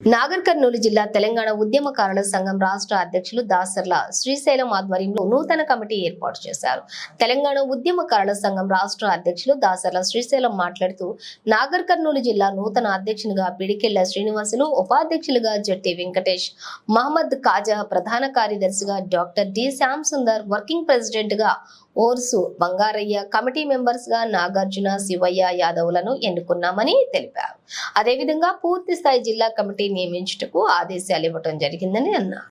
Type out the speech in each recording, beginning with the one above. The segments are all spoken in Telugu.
నాగర్ కర్నూలు జిల్లా తెలంగాణ ఉద్యమకారుల సంఘం రాష్ట్ర అధ్యక్షులు దాసర్ల శ్రీశైలం ఆధ్వర్యంలో నూతన కమిటీ ఏర్పాటు చేశారు. తెలంగాణ ఉద్యమకారుల సంఘం రాష్ట్ర అధ్యక్షులు దాసర్ల శ్రీశైలం మాట్లాడుతూ నాగర్ కర్నూలు జిల్లా నూతన అధ్యక్షునిగా పిడికెళ్ళ శ్రీనివాసులు ఉపాధ్యక్షులుగా జట్టి వెంకటేష్ మహమ్మద్ కాజా ప్రధాన కార్యదర్శిగా doctor D Shyam Sundar working ప్రెసిడెంట్గా ఓర్సు బంగారయ్య కమిటీ మెంబర్స్గా నాగార్జున శివయ్య యాదవ్లను ఎన్నుకున్నామని తెలిపారు. అదేవిధంగా పూర్తి స్థాయి జిల్లా కమిటీ నియమించుటకు ఆదేశాలు ఇవ్వటం జరిగిందని అన్నారు.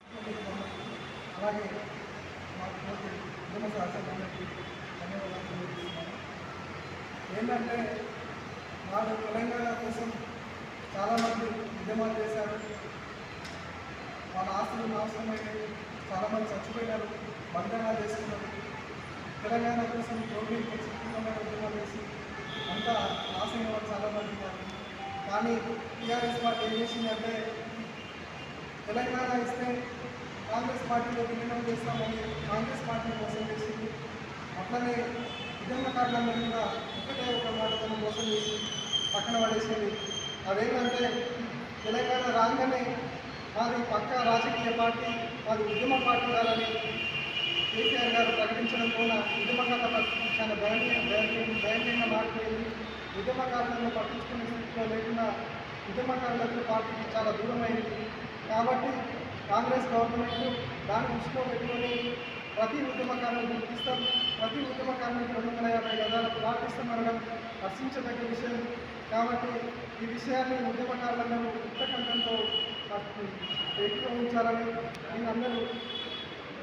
అలాగే మాకు ఏంటంటే వాళ్ళు తెలంగాణ కోసం చాలామంది ఉద్యమాలు చేశారు. వాళ్ళ ఆస్తులు నాశనమైనవి చాలామంది చచ్చిపోయినారు బంధనాలు చేసుకున్నారు. తెలంగాణ కోసం రోడ్డు ఖచ్చితంగా ఉద్యమాలు చేసి అంతా ఆశయం వాళ్ళు చాలామంది ఉన్నారు. కానీ టీఆర్ఎస్ పార్టీ ఏం చేసిందంటే తెలంగాణ ఇస్తే కాంగ్రెస్ పార్టీలో విలీనం చేస్తామని కాంగ్రెస్ పార్టీని మోసం చేసింది. అట్లనే ఉద్యమకారులందరూ కూడా ఒకటే ఒక మాటతో మోసం చేసి పక్కన పడేసింది. అదేంటంటే తెలంగాణ రాగానే మాది పక్క రాజకీయ పార్టీ మాది ఉద్యమ పార్టీ కాదని కేసీఆర్ గారు ప్రకటించడం కూడా ఉద్యమకర్త పరిస్థితి చాలా దయనీయ మారిపోయింది. ఉద్యమకారులను పట్టించుకునే స్థితిలో లేకుండా ఉద్యమకారులకు పార్టీకి చాలా దూరమైంది కాబట్టి కాంగ్రెస్ గవర్నమెంట్ దాని దృష్టిలో పెట్టుకొని ప్రతి ఉద్యమకారులను గుర్తిస్తాం. ప్రతి ఉద్యమకారులకు రెండు వందల యాభై గదాలు పాటిస్తామనడం హర్షించదగ్గ విషయం. కాబట్టి ఈ విషయాన్ని ఉద్యమకారులందరూ ఉత్తకంఠంతో ఏకీభవించాలని మీరందరూ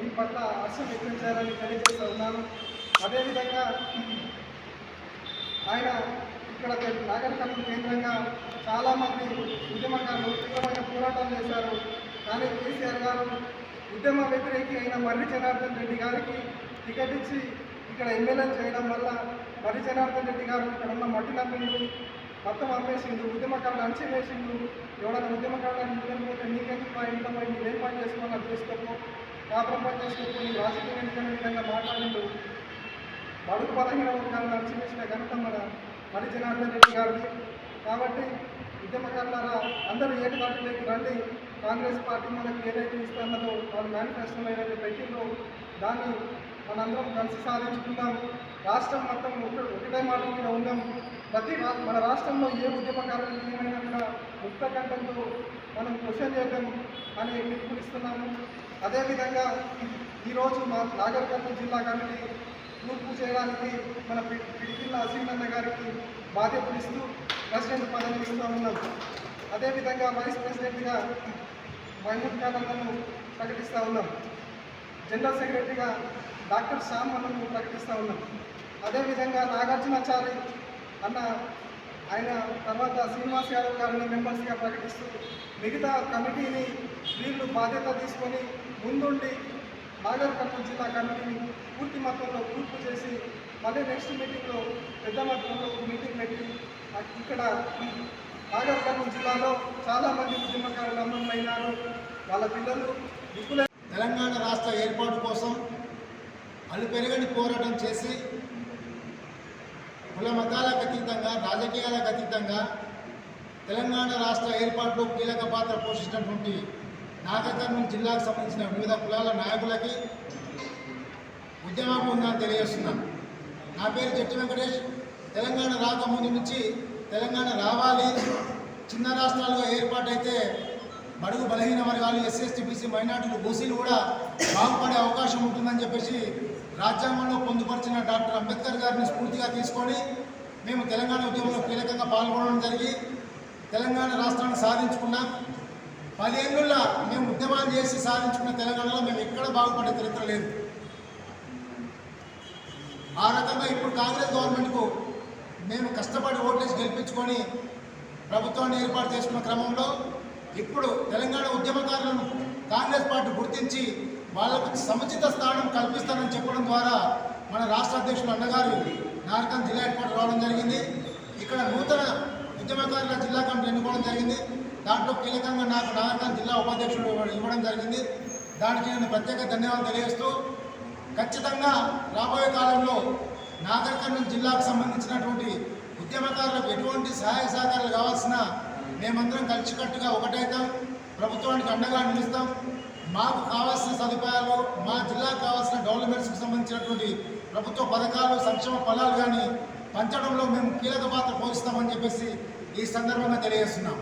దీని పట్ల హర్షం వ్యక్తం చేయాలని తెలియజేస్తూ ఉన్నాను. అదేవిధంగా ఆయన ఇక్కడ నాగరికర్ణం కేంద్రంగా చాలామంది ఉద్యమకారులు తీవ్రమైన పోరాటాలు చేశారు. కానీ కేసీఆర్ గారు ఉద్యమ వ్యతిరేకి అయిన మర్రి జనార్దన్ రెడ్డి గారికి టికెట్ ఇచ్చి ఇక్కడ ఎమ్మెల్యే చేయడం వల్ల మర్రి జనార్దన్ రెడ్డి గారు ఇక్కడ ఉన్న మట్టి నమ్మిండు మొత్తం అమ్మేసిండు ఉద్యమకారులు అంచివేసిండు ఎవడైనా ఉద్యమకారులను ముందుకు నీకెందుకు మా ఇంట్లో పోయి నువ్వేం పని చేసుకోవాలి అది కాపురం పని చేసుకోకు రాజకీయ ఎన్నికల విధంగా మాట్లాడిండు. బడుగు బలహీన వర్గాలను అణచివేసిన ఘనత మన మరి జనార్దన్ రెడ్డి గారిది. కాబట్టి ఉద్యమకారులారా అందరూ ఏకదాటిలోకి రండి. కాంగ్రెస్ పార్టీ మనకు ఏదైతే ఇస్తున్నదో వాళ్ళ మేనిఫెస్టోలో ఏదైతే పెట్టిందో దాన్ని మనందరం కలిసి సాధించుకుందాం. రాష్ట్రం మొత్తం ఒకటే మాట మీద ఉందాం. ప్రతి మన రాష్ట్రంలో ఏ ఉద్యమకారులు ఏమైనా కూడా ముక్త కంఠంతో మనం క్వశ్చన్ చేద్దాం అని పిలుపునిస్తున్నాము అదేవిధంగా ఈరోజు మా నాగర్ కర్నూలు జిల్లా కమిటీ తూర్పు చేయడానికి మన పిడికిల్ల అసీమన్న గారికి బాధ్యతనిస్తూ ప్రెసిడెంట్ పదవి ఇస్తూ ఉన్నాం. అదేవిధంగా వైస్ ప్రెసిడెంట్గా మహమూద్ ఖాన్ అన్నను ప్రకటిస్తూ ఉన్నాం. జనరల్ సెక్రటరీగా డాక్టర్ శ్యామ్ అన్నను ప్రకటిస్తూ ఉన్నాం. అదేవిధంగా నాగార్జునాచారి అన్న ఆయన తర్వాత శ్రీనివాస్ యాదవ్ గారిని మెంబర్స్గా ప్రకటిస్తూ మిగతా కమిటీని వీళ్ళు బాధ్యత తీసుకొని ముందుండి నాగర్ కర్నూలు జిల్లా కమిటీని పూర్తి మొత్తంలో పూర్తి చేసి మళ్ళీ నెక్స్ట్ మీటింగ్లో పెద్ద మొత్తంలో మీటింగ్ పెట్టి ఇక్కడ నాగర్ కర్నూలు జిల్లాలో చాలామంది ఉద్యమకారులు అమరులైనారు వాళ్ళ పిల్లలు దిక్కులే తెలంగాణ రాష్ట్ర ఏర్పాటు కోసం అలుపెరగని పోరాటం చేసి కుల మతాలకు అతీతంగా రాజకీయాలకు అతీతంగా తెలంగాణ రాష్ట్ర ఏర్పాటులో కీలక పాత్ర పోషించినటువంటి నాగకర్ణం జిల్లాకు సంబంధించిన వివిధ కులాల నాయకులకి ఉద్యమం ఉందని తెలియజేస్తున్నాను. నా పేరు చెట్టి వెంకటేష్. తెలంగాణ రాకముందు నుంచి తెలంగాణ రావాలి. చిన్న రాష్ట్రాలుగా ఏర్పాటైతే బడుగు బలహీన వర్గాలు ఎస్సీ ఎస్టీ బీసీ మైనార్టీలు బూసీలు కూడా బాగుపడే అవకాశం ఉంటుందని చెప్పేసి రాజ్యాంగంలో పొందుపరిచిన డాక్టర్ అంబేద్కర్ గారిని స్ఫూర్తిగా తీసుకొని మేము తెలంగాణ ఉద్యమంలో కీలకంగా పాల్గొనడం జరిగి తెలంగాణ రాష్ట్రాన్ని సాధించుకున్నాం. పదేళ్ళుల మేము ఉద్యమాలు చేసి సాధించుకున్న తెలంగాణలో మేము ఎక్కడ బాగుపడే చరిత్ర లేదు. ఆ రకంగా ఇప్పుడు కాంగ్రెస్ గవర్నమెంట్కు మేము కష్టపడి ఓట్లేసి గెలిపించుకొని ప్రభుత్వాన్ని ఏర్పాటు చేసుకున్న క్రమంలో ఇప్పుడు తెలంగాణ ఉద్యమకారులను కాంగ్రెస్ పార్టీ గుర్తించి వాళ్ళకు సముచిత స్థానం కల్పిస్తానని చెప్పడం ద్వారా మన రాష్ట్ర అధ్యక్షులు అన్నగారు నార్కన్ జిల్లా హెడ్ రావడం జరిగింది. ఇక్కడ నూతన ఉద్యమకారుల జిల్లా కమిటీ ఎన్నుకోవడం జరిగింది. దాంట్లో కీలకంగా నాకు నార్కన్ జిల్లా ఉపాధ్యక్షుడు ఇవ్వడం జరిగింది. దానికి నేను ప్రత్యేక ధన్యవాదాలు తెలియజేస్తూ ఖచ్చితంగా రాబోయే కాలంలో నాగరికర్ణం జిల్లాకు సంబంధించినటువంటి ఉద్యమకారులకు ఎటువంటి సహాయ సహకారాలు కావాల్సిన మేమందరం కలిసికట్టుగా ఒకటైతాం. ప్రభుత్వానికి అండగా నిలుస్తాం. మాకు కావాల్సిన సదుపాయాలు మా జిల్లాకు కావాల్సిన గవర్నమెంట్స్కి సంబంధించినటువంటి ప్రభుత్వ పథకాలు సంక్షేమ ఫలాలు కానీ పంచడంలో మేము కీలక పాత్ర పోషిస్తామని చెప్పేసి ఈ సందర్భంగా తెలియజేస్తున్నాం.